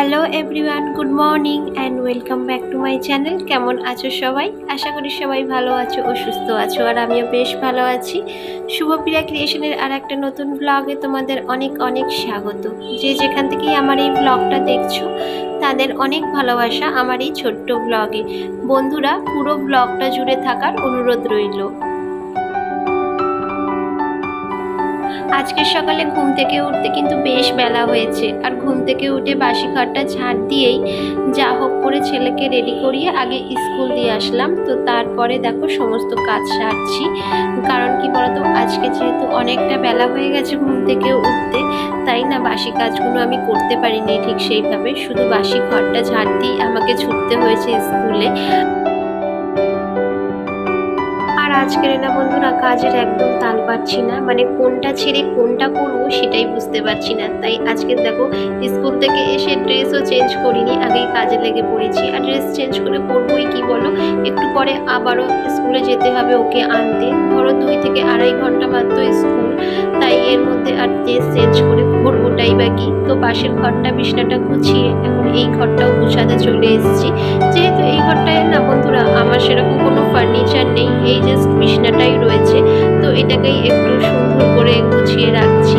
Hello everyone good morning and welcome back to my channel কেমন আছো সবাই? আশা করি সবাই ভালো আছো ও সুস্থ আছো, আর আমিও বেশ ভালো আছি। শুভপ্রিয়া ক্রিয়েশনের আর একটা নতুন ব্লগে তোমাদের অনেক অনেক স্বাগত। যে যেখান থেকেই আমার এই ব্লগটা দেখছ, তাদের অনেক ভালোবাসা আমার এই ছোট্ট ব্লগে বন্ধুরা, পুরো ব্লগটা জুড়ে থাকার অনুরোধ রইল। আজকের সকালে ঘুম থেকে উঠতে কিন্তু বেশ বেলা হয়েছে। আর ঘুম থেকে উঠে বাসি ঘরটা ঝাড় দিয়েই যা হোক করে ছেলেকে রেডি করিয়ে আগে স্কুল দিয়ে আসলাম। তো তারপরে দেখো সমস্ত কাজ সারছি। কারণ কি বলতো, আজকে যেহেতু অনেকটা বেলা হয়ে গেছে ঘুম থেকে উঠতে, তাই না বাসি কাজগুলো আমি করতে পারিনি ঠিক সেইভাবে। শুধু বাসি ঘরটা ঝাড় দিয়ে আমাকে ছুটতে হয়েছে স্কুলে আজকের না বন্ধুরা, কাজের একদম তাল পাচ্ছি না। মানে কোনটা ছেড়ে কোনটা করব সেটাই বুঝতে পারছি না। তাই আজকে দেখো, স্কুল থেকে এসে ড্রেসও চেঞ্জ করিনি, আগেই কাজে লেগে পড়েছি। আর ড্রেস চেঞ্জ করে পড়বোই কি বলো? একটু পরে আবারও স্কুলে যেতে হবে ওকে আনতে। ধরো দুই থেকে আড়াই ঘণ্টা মাত্র স্কুল। তাই এর মধ্যে আর যে চেঞ্জ করে ঘুরবোটাই বা কি? তো পাশের ঘরটা বিছনাটা গুছিয়ে এখন এই ঘরটাও গুছাতে চলে এসেছি। যেহেতু এই ঘরটায় না বন্ধুরা আমার সেরকম কোনো ফার্নিচার নেই, এই জাস্ট বিছনাটাই রয়েছে। তো এটাকেই একটু সুন্দর করে গুছিয়ে রাখছি।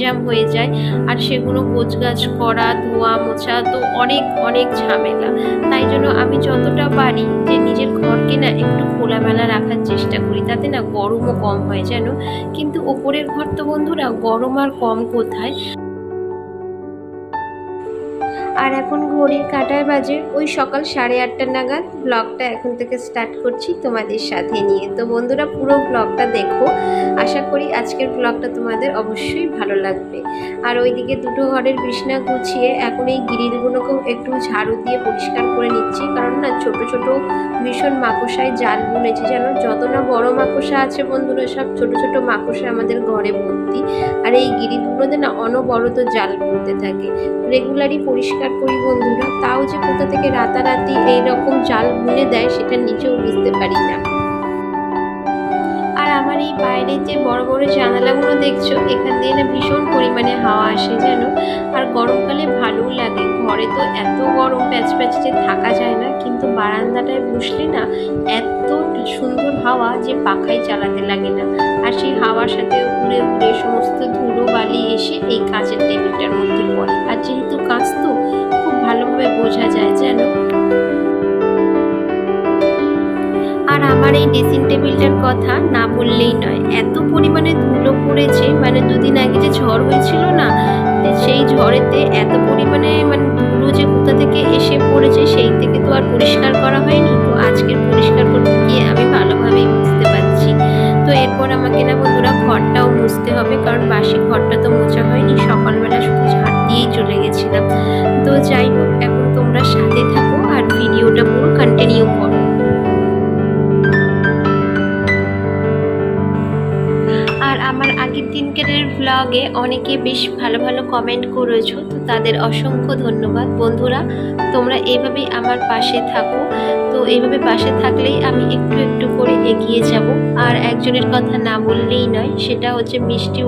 গ্যাঞ্জাম হয়ে যায়। আর সেগুলো গোছগাছ করা, ধোয়া, মোছা তো অনেক অনেক ঝামেলা। তাই জন্য আমি যতটা পারি যে নিজের ঘরকে না একটু খোলামেলা রাখার চেষ্টা করি। তাতে না গরমও কম হয় যেন কিন্তু ওপরের ঘর তো বন্ধুরা গরম আর কম কোথায়? আর এখন ঘড়ির কাটায় বাজে। ওই সকাল সাড়ে আটটা নাগাদ ব্লগটা এখন থেকে স্টার্ট করছি তোমাদের সাথে নিয়ে। তো বন্ধুরা, পুরো ব্লগটা দেখো। আশা করি আজকের ব্লগটা তোমাদের অবশ্যই ভালো লাগবে। আর ওইদিকে দুটো ঘরের বিছনা গুছিয়ে এখন এই গ্রিলগুলোকেও একটু ঝাড়ু দিয়ে পরিষ্কার করে নিচ্ছি। কারণ না, ছোট ছোট ভীষণ মাকড়সায় জাল বুনেছে যেন যত না বড় মাকড়সা আছে বন্ধুরা, সব ছোট ছোট মাকড়সা আমাদের ঘরে ভর্তি। আর এই গিরিলগুলোতে না অনবরত জাল বুনতে থাকে। রেগুলারই পরিষ্কার করি বন্ধুরা, তাও যে কোথা থেকে রাতারাতি এইরকম জাল বুনে দেয় সেটা নিজেও বুঝতে পারি না। আর আমার এই বাইরের যে বড় বড় জানালাগুলো দেখছ, এখান দিয়ে না ভীষণ পরিমাণে হাওয়া আসে যেন আর গরমকালে ভালোও লাগে, ঘরে তো এত গরম, প্যাচ প্যাচ যে থাকা যায় না। কিন্তু বারান্দাটায় বসলে না এত সুন্দর হাওয়া যে পাখায় চালাতে লাগে না। আর সেই হাওয়ার সাথে উড়ে উড়ে সমস্ত ধুলো বালি এসে এই কাঁচের টেবিলটার মধ্যে পড়ে। আর যেহেতু কাঁচ তো, খুব ভালোভাবে বোঝা যায় যেন আর আমার এই ড্রেসিং টেবিলটার কথা না বললেই নয়। এত পরিমাণে ধুলো পড়েছে মানে দুদিন আগে যে ঝড় হয়েছিল না, সেই ঝড়েতে এত পরিমাণে মানে ধুলো যে কোথা থেকে এসে পড়েছে, সেই থেকে তো আর পরিষ্কার করা হয়নি। তো আজকের পরিষ্কার করতে গিয়ে আমি ভালোভাবেই বুঝতে পারছি। তো এরপর আমাকে না বন্ধুরা ঘরটাও মুছতে হবে, কারণ বাসি ঘরটা তো মোছা হয়নি, সকালবেলা শুধু ঝাড় দিয়েই চলে গেছিলাম। তো যাই হোক, এখন তোমরা সাথে থাকো আর ভিডিওটা পুরো কন্টিনিউ করো। আর আমার আগের দিনকারের ব্লগে অনেকে বেশ ভালো ভালো কমেন্ট করেছ, তো তাদের অসংখ্য ধন্যবাদ। বন্ধুরা, তোমরা এইভাবেই আমার পাশে থাকো। তো এইভাবে পাশে থাকলেই আমি একটু একটু করে এগিয়ে যাব। আর একজনের কথা না বললেই নয়, সেটা হচ্ছে মিষ্টি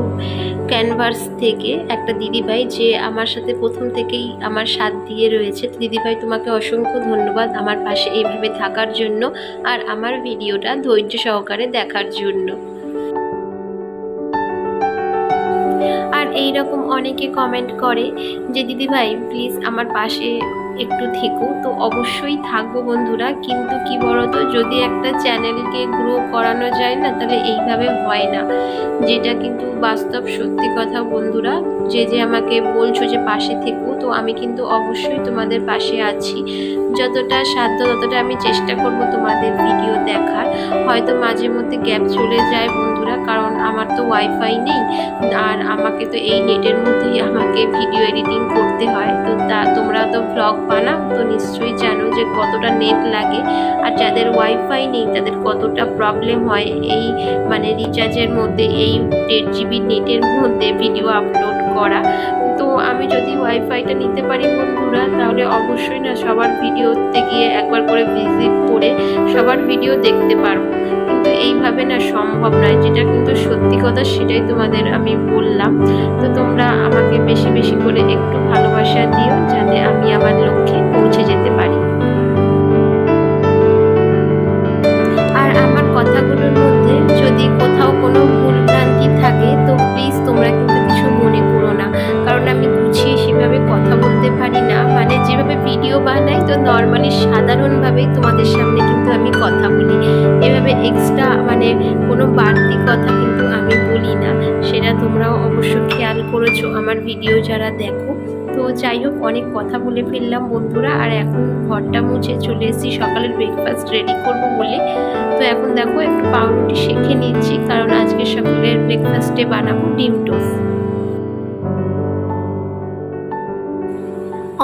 ক্যানভাস থেকে একটা দিদিভাই, যে আমার সাথে প্রথম থেকেই আমার সাথ দিয়ে রয়েছে। দিদিভাই, তোমাকে অসংখ্য ধন্যবাদ আমার পাশে এইভাবে থাকার জন্য আর আমার ভিডিওটা ধৈর্য সহকারে দেখার জন্য। আর এই রকম অনেকে কমেন্ট করে যে দিদিভাই প্লিজ আমার পাশে একটু থেকো। তো অবশ্যই থাকব বন্ধুরা। কিন্তু কি বলতো, যদি একটা চ্যানেলকে গ্রো করানো যায় না, তাহলে এইভাবে হয় না। যেটা কিন্তু বাস্তব সত্যি কথা বন্ধুরা, যে যে আমাকে বলছো যে, পাশে থেকো। তো আমি কিন্তু অবশ্যই তোমাদের পাশে আছি। যতটা সাধ্য ততটা আমি চেষ্টা করব তোমাদের ভিডিও দেখার। হয়তো মাঝে মধ্যে গ্যাপ চলে যায় বন্ধুরা, কারণ আমার তো ওয়াইফাই নেই, আর আমাকে তো এই নেটের মধ্যেই আমাকে ভিডিও এডিটিং করতে হয়। তো তা, তোমরা তো ব্লগ বানাও, তো নিশ্চয়ই জানো যে কতটা নেট লাগে। আর যাদের ওয়াইফাই নেই, তাদের কতটা প্রবলেম হয় এই মানে রিচার্জের মধ্যে, এই দেড় জিবি নেটের মধ্যে ভিডিও আপলোড করা। ওয়াইফাইটা নিতে পারি বন্ধুরা, তাহলে অবশ্যই না সবার ভিডিওতে গিয়ে একবার করে ভিজিট করে সবার ভিডিও দেখতে পারব। কিন্তু এইভাবে না সম্ভব নয়, যেটা কিন্তু সত্যি কথা সেটাই তোমাদের আমি বললাম। তো তোমরা আমাকে বেশি বেশি করে একটু ভালোবাসা দিও, যাতে আমি আমার লক্ষ্যে ভিডিও যারা দেখো, তো যাই হোক, অনেক কথা বলে ফেললাম বন্ধুরা। আর এখন ঘরটা মুছে চলে এসেছি, সকালের ব্রেকফাস্ট রেডি করব বলে। তো এখন দেখো, একটু পাউরুটি শেখে নিচ্ছি, কারণ আজকে সকালের ব্রেকফাস্টে বানাবো ডিম টোস্ট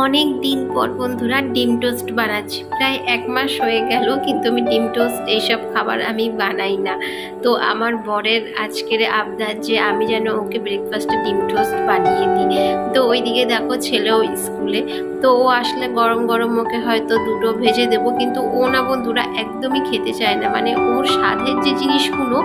অনেক দিন পর বন্ধুরা ডিম টোস্ট বানাচ্ছি। প্রায় এক মাস হয়ে গেল কিন্তু আমি ডিম টোস্ট এইসব খাবার আমি বানাই না। তো আমার বরের আজকের আবদার যে আমি যেন ওকে ব্রেকফাস্টে ডিম টোস্ট বানিয়ে দিই। তো ওইদিকে দেখো ছেলেও স্কুলে তো ও আসলে গরম গরম ওকে হয়তো দুটো ভেজে দেব, কিন্তু ও না বন্ধুরা একদমই খেতে চায় না। মানে ওর স্বাদের যে জিনিসগুলো,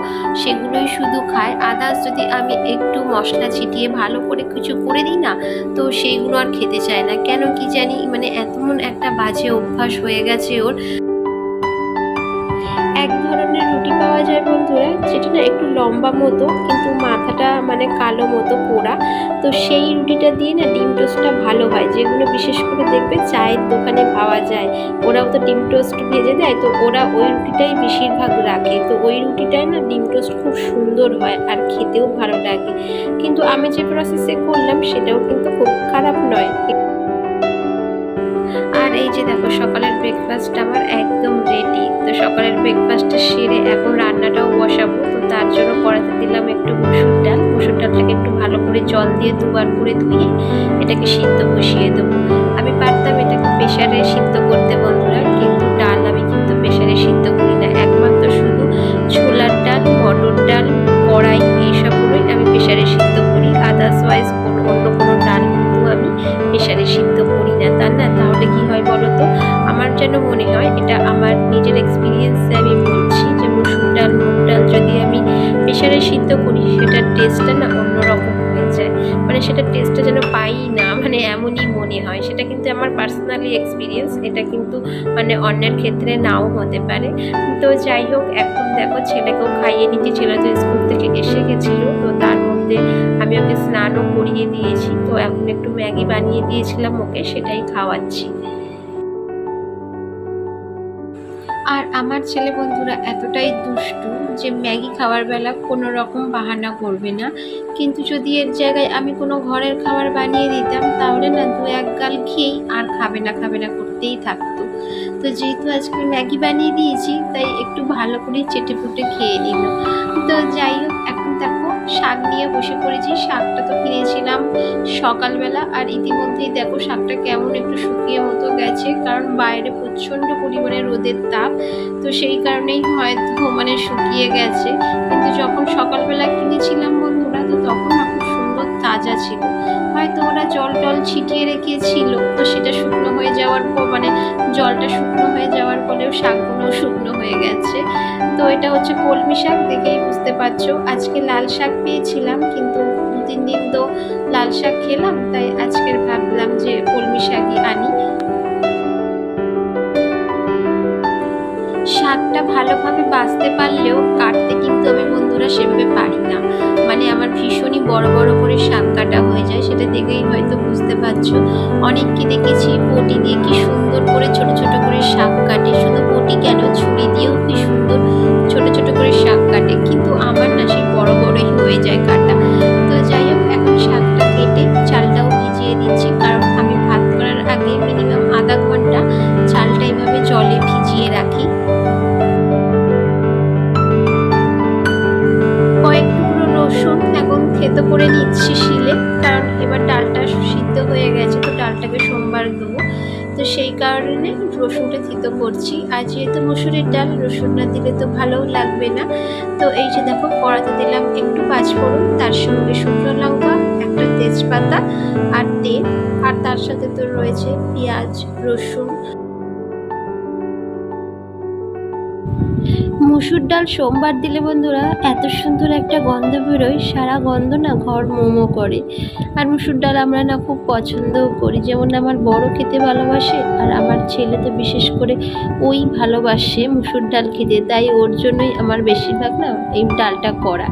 সেগুলোই শুধু খায়। আদার্স যদি আমি একটু মশলা ছিটিয়ে ভালো করে কিছু করে দিই না, তো সেইগুলো আর খেতে চায় না। কেন কি জানি মানে এমন একটা বাজে অভ্যাস হয়ে গেছে ওর। পাওয়া যায় বন্ধুরা যেটা না একটু লম্বা মতো, কিন্তু মাথাটা মানে কালো মতো পোড়া। তো সেই রুটিটা দিয়ে না ডিম টোস্টটা ভালো হয়। যেগুলো বিশেষ করে দেখবে চায়ের দোকানে পাওয়া যায়, ওরাও তো ডিম টোস্ট ভেজে দেয়, তো ওরা ওই রুটিটাই বেশিরভাগ রাখে। তো ওই রুটিটায় না ডিম টোস্ট খুব সুন্দর হয় আর খেতেও ভালো লাগে। কিন্তু আমি যে প্রসেসে করলাম, সেটাও কিন্তু খুব খারাপ নয়। আর এই যে দেখো, সকালের ব্রেকফাস্ট আমার একদম রেডি তো সকালের ব্রেকফাস্টটা সেরে এখন রান্নাটাও বসাবো। তো তার জন্য কড়াতে দিলাম একটু মসুর ডাল। মসুর ডালটাকে একটু ভালো করে জল দিয়ে দুবার করে ধুয়ে এটাকে সিদ্ধ বসিয়ে দেবো। আমি পারতাম এটাকে প্রেশারে সিদ্ধ করতে, বন্ধুরা, কিন্তু ডাল আমি কিন্তু প্রেশারে সিদ্ধ করি না। একমাত্র শুধু ছোলার ডাল, মটর ডাল, কড়াই এইসবগুলোই আমি প্রেশারে সিদ্ধ করি। আদার্স ওয়াইজ না তা না তাহলে কি হয় বলো তো? আমার যেন মনে হয় এটা আমার নিজের এক্সপিরিয়েন্সে আমি বলছি যে মুসুর ডাল মুগ ডাল যদি আমি প্রেশারে সিদ্ধ করি, সেটার টেস্টটা না অন্যরকম হয়ে যায়। মানে সেটা টেস্টটা যেন পাই না মানে এমনই মনে হয়। সেটা কিন্তু আমার পার্সোনালি এক্সপিরিয়েন্স এটা কিন্তু মানে অন্যের ক্ষেত্রে নাও হতে পারে। তো যাই হোক, এখন দেখো ছেলেকেও খাইয়ে নিচ্ছি ছেলে তো স্কুল থেকে এসে গেছিল। তো আমি ওকে স্নানও করিয়ে দিয়েছি। তো এখন একটু ম্যাগি বানিয়ে দিয়েছিলাম ওকে, সেটাই খাওয়াচ্ছি। আর আমার ছেলে বন্ধুরা এতটাই দুষ্টু যে ম্যাগি খাওয়ার বেলা কোনো রকম বাহানা করবে না। কিন্তু যদি এর জায়গায় আমি কোনো ঘরের খাবার বানিয়ে দিতাম, তাহলে না দু এক গাল খেয়েই আর খাবে না খাবে না, করতেই থাকতো। তো যেহেতু আজকে ম্যাগি বানিয়ে দিয়েছি, তাই একটু ভালো করে চেটে ফুটে খেয়ে নিল। তো যাই হোক, এখন দেখো শাক নিয়ে বসে পড়েছি, শাকটা তো কিনেছিলাম সকালবেলা। আর ইতিমধ্যেই দেখো শাকটা কেমন একটু শুকিয়ে মতো গেছে, কারণ বাইরে প্রচণ্ড পরিমাণে রোদের তাপ। তো সেই কারণেই হয়তো মানে শুকিয়ে গেছে। কিন্তু যখন সকালবেলা কিনেছিলাম বন্ধুরা, তো তখন তাজা ছিল। হয়তো ওরা জল টল ছিটিয়ে রেখেছিল, তো সেটা শুকনো হয়ে যাওয়ার পর মানে জলটা শুকনো হয়ে যাওয়ার পরেও শাকগুলো শুকনো হয়ে গেছে। তো এটা হচ্ছে কলমি শাক, দেখেই বুঝতে পারছ। আজকে লাল শাক পেয়েছিলাম, কিন্তু দু তিন দিন তো লাল শাক খেলাম, তাই আজকের ভাবলাম যে কলমি শাকই আনি। শাকটা ভালোভাবে বাঁচতে পারলেও কাটতে কিন্তু আমি বন্ধুরা সেভাবে পারি না। মানে আমার ভীষণই বড় বড় করে শাক কাটা হয়ে যায়, সেটা দেখেই হয়তো বুঝতে পারছ। অনেককে দেখেছি বটি দিয়ে কি সুন্দর করে, ছোট ছোট করে শাক কাটে। শুধু বটি কেন, ছুরি দিয়েও কি সুন্দর রসুনটা থিতো করছি। আর যেহেতু মুসুরের ডাল, রসুন না দিলে তো ভালোও লাগবে না। তো এই যে দেখো, কড়াতে দিলাম একটু পাঁচফোড়ন, তার সঙ্গে শুকনো লঙ্কা, একটা তেজপাতা আর তেল। আর তার সাথে তো রয়েছে পেঁয়াজ, রসুন মুসুর ডাল সোমবার দিলে বন্ধুরা এত সুন্দর একটা গন্ধ বেরোয়, সারা গন্ধ না ঘর মোমো করে। আর মুসুর ডাল আমরা না খুব পছন্দও করি। যেমন আমার বড় খেতে ভালোবাসে আর আমার ছেলে তো বিশেষ করে ওই ভালোবাসে মুসুর ডাল খেতে। তাই ওর জন্যই আমার বেশিরভাগ না এই ডালটা করা।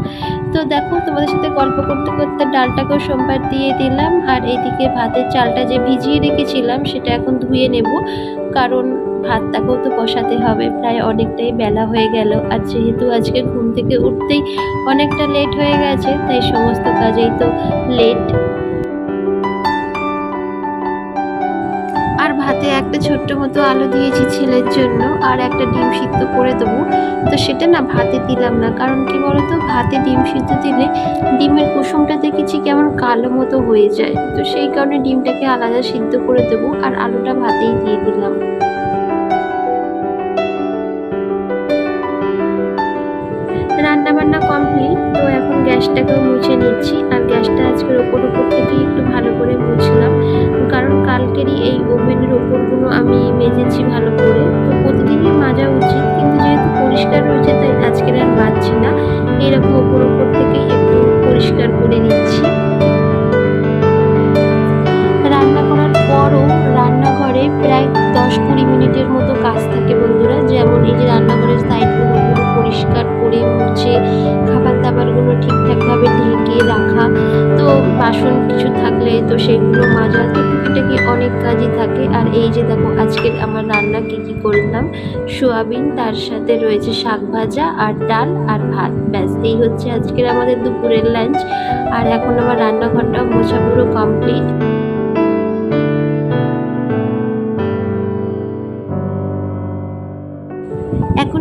তো দেখো, তোমাদের সাথে গল্প করতে করতে ডালটাকেও সোমবার দিয়ে দিলাম। আর এদিকে ভাতের চালটা যে ভিজিয়ে রেখেছিলাম, সেটা এখন ধুয়ে নেব। কারণ ভাতটাকেও তো বসাতে হবে। প্রায় অনেকটাই বেলা হয়ে গেল। আর যেহেতু আজকে ঘুম থেকে উঠতেই অনেকটা লেট হয়ে গেছে, তাই সমস্ত কাজেই তো লেট আর ভাতে একটা ছোট্ট মতো আলু দিয়েছি ছেলের জন্য, আর একটা ডিম সিদ্ধ করে দেবো। তো সেটা না ভাতে দিলাম না, কারণ কি বলতো, ভাতে ডিম সিদ্ধ দিলে ডিমের কুসুমটা দেখেছি কেমন কালো মতো হয়ে যায়। তো সেই কারণে ডিমটাকে আলাদা সিদ্ধ করে দেবো, আর আলুটা ভাতেই দিয়ে দিলাম। রান্না বান্না কমপ্লিট তো এখন গ্যাসটাকেও মুছে নিচ্ছি। আর গ্যাসটা আজকের ওপর ওপর থেকে একটু ভালো করে মুছলাম। কারণ কালকেরই এই ওভেনের ওপরগুলো আমি মেজেছি ভালো করে। তো প্রতিদিনই মাজা উচিত, কিন্তু যেহেতু পরিষ্কার রয়েছে, তাই আজকের আর মাজছি না। এরকম ওপর ওপর থেকেই একটু পরিষ্কার করে নিচ্ছি। রান্না করার পরও রান্নাঘরে প্রায় দশ কুড়ি মিনিটের মতো কাজ থাকে বন্ধুরা। যেমন এই যে রান্নাঘরের বাসন কিছু থাকলে তো সেগুলো মাজা তো টুকিটাকি অনেক কাজই থাকে। আর এই যে দেখো, আজকে আমার রান্না কী কী করলাম? সোয়াবিন, তার সাথে রয়েছে শাক ভাজা আর ডাল আর ভাত। ব্যাস, এই হচ্ছে আজকের আমাদের দুপুরের লাঞ্চ আর এখন আমার রান্নাঘরটা মোছা পুরো কমপ্লিট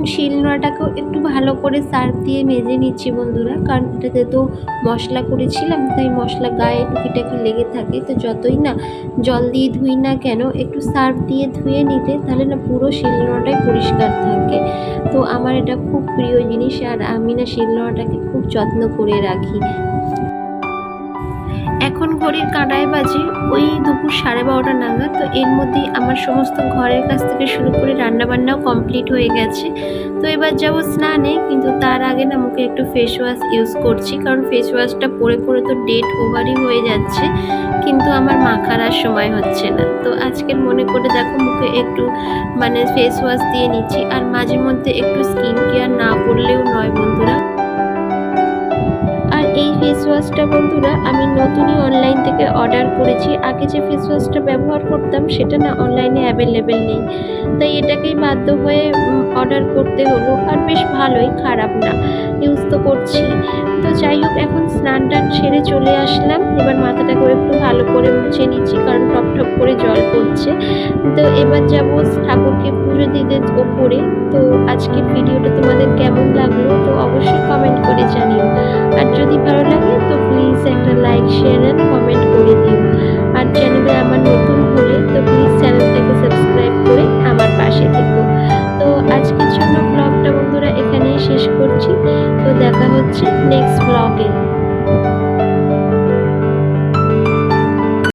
এখন শিলনোড়াটাকেও একটু ভালো করে সার্ফ দিয়ে মেজে নিচ্ছি বন্ধুরা, কারণ এটাতে তো মশলা করেছিলাম, তাই মশলা গায়ে টুকিটাকি লেগে থাকে, তো যতই না জল দিয়ে ধুই না কেন, একটু সার্ফ দিয়ে ধুয়ে নিতে তাহলে না পুরো শিল শিলনোড়াটাই পরিষ্কার থাকে। তো আমার এটা খুব প্রিয় জিনিস, আর আমি না শিল শিলনোড়াটাকে খুব যত্ন করে রাখি। এখন ঘড়ির কাঁটায় বাজে, ওই দুপুর সাড়ে বারোটা নাগাদ, তো এর মধ্যেই আমার সমস্ত ঘরের কাছ থেকে শুরু করে রান্নাবান্নাও কমপ্লিট হয়ে গেছে। তো এবার যাব স্নানে, কিন্তু তার আগে না মুখে একটু ফেস ওয়াশ ইউজ করছি, কারণ ফেস ওয়াশটা পরে পরে তো ডেট ওভারই হয়ে যাচ্ছে, কিন্তু আমার মাখার আর সময় হচ্ছে না। তো আজকের মনে করে দেখো মুখে একটু মানে ফেস ওয়াশ দিয়ে নিচ্ছি, আর মাঝে মধ্যে একটু স্কিন কেয়ার না করলেও নয় বন্ধুরা। আর এই ফেস ওয়াশটা বন্ধুরা, আমি নতুনই অর্ডার করেছি। আগে যে ফেস ওয়াশটা ব্যবহার করতাম, সেটা না অনলাইনে অ্যাভেলেবেল নেই। তাই এটাকেই বাধ্য হয়ে অর্ডার করতে হলো। আর বেশ ভালোই, খারাপ না। ইউজ তো করছি। তো যাই হোক, এখন স্নান টান সেরে চলে আসলাম। এবার মাথাটাকে একটু ভালো করে মুছে নিচ্ছি, কারণ টপ টপ করে জল পড়ছে। তো এবার যাব ঠাকুরকে পুজো দিতে ওপরে। তো আজকের ভিডিওটা তোমাদের কেমন লাগল, তো অবশ্যই কমেন্ট করে জানিও। আর যদি ভালো লাগে, তো প্লিজ একটা like share keep next in.